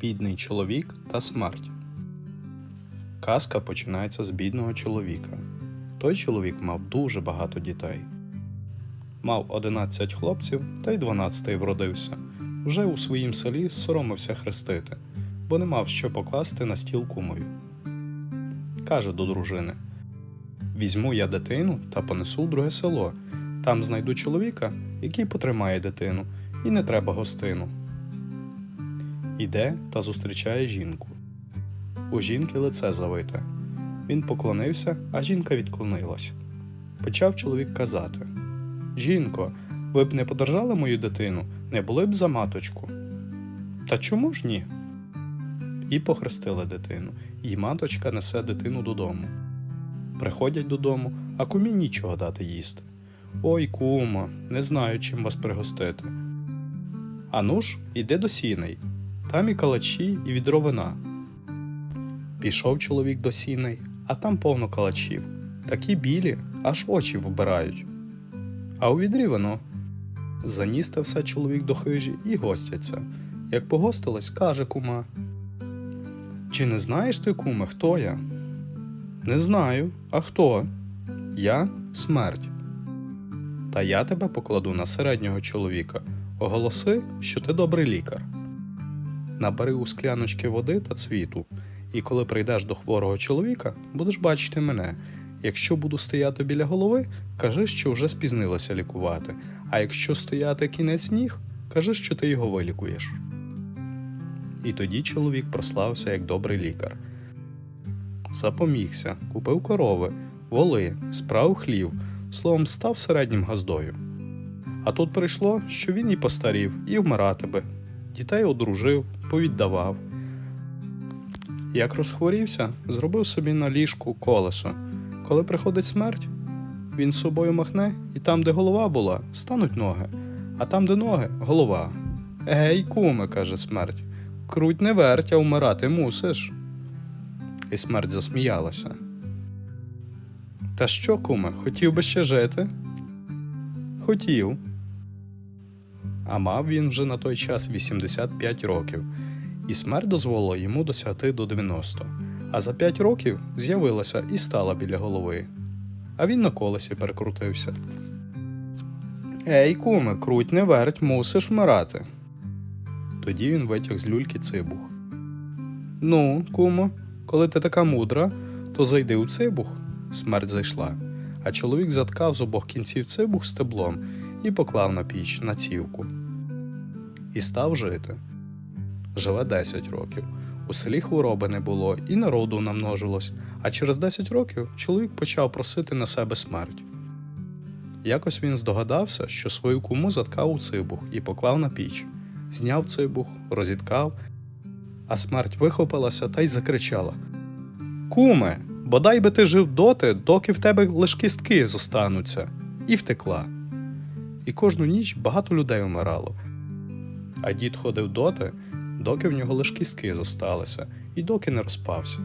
Бідний чоловік та смерть. Казка починається з бідного чоловіка. Той чоловік мав дуже багато дітей. Мав 11 хлопців та й 12 вродився. Вже у своїм селі соромився хрестити, бо не мав що покласти на стіл кумові. Каже до дружини: Візьму я дитину та понесу в друге село. Там знайду чоловіка, який потримає дитину, і не треба гостину. Іде та зустрічає жінку. У жінки лице завите. Він поклонився, а жінка відклонилась. Почав чоловік казати: Жінко, ви б не подержали мою дитину, не були б за маточку. Та чому ж ні? І похрестили дитину, і маточка несе дитину додому. Приходять додому, а кумі нічого дати їсти. Ой, кумо, не знаю, чим вас пригостити. Ану ж, іди до сіней, там і калачі, і відро вина. Пішов чоловік до сіней, а там повно калачів, такі білі, аж очі вбирають. А у відрі вино. Заніс те все чоловік до хижі і гостяться. Як погостилась, каже кума. Чи не знаєш ти, куме, хто я? Не знаю. А хто? Я смерть. Та я тебе покладу на середнього чоловіка. Оголоси, що ти добрий лікар. Набери у скляночки води та цвіту, і коли прийдеш до хворого чоловіка, будеш бачити мене. Якщо буду стояти біля голови, кажи, що вже спізнилася лікувати, а якщо стояти кінець ніг, кажи, що ти його вилікуєш. І тоді чоловік прославився як добрий лікар. Запомігся, купив корови, воли, справив хлів, словом, став середнім газдою. А тут прийшло, що він і постарів, і вмирати би, дітей одружив, повіддавав. Як розхворівся, зробив собі на ліжку колесо. Коли приходить смерть, він собою махне, і там, де голова була, стануть ноги, а там, де ноги, голова. Гей, куме, каже смерть, круть не верть, а вмирати мусиш. І смерть засміялася. Та що, куме, хотів би ще жити? Хотів. А мав він вже на той час 85 років, і смерть дозволила йому досягти до 90. А за 5 років з'явилася і стала біля голови. А він на колесі перекрутився. Ей, куме, круть не верть, мусиш вмирати. Тоді він витяг з люльки цибух. Ну, кумо, коли ти така мудра, то зайди у цибух. Смерть зайшла, а чоловік заткав з обох кінців цибух стеблом і поклав на піч на цівку. І став жити. Живе 10 років. У селі хвороби не було, і народу намножилось, а через 10 років чоловік почав просити на себе смерть. Якось він здогадався, що свою куму заткав у цибух і поклав на піч, зняв цибух, розіткав, а смерть вихопилася та й закричала: Куме, бодай би ти жив доти, доки в тебе лиш кістки зостануться, і втекла. І кожну ніч багато людей вмирало. А дід ходив доти, доки в нього лиш кістки зосталися, і доки не розпався.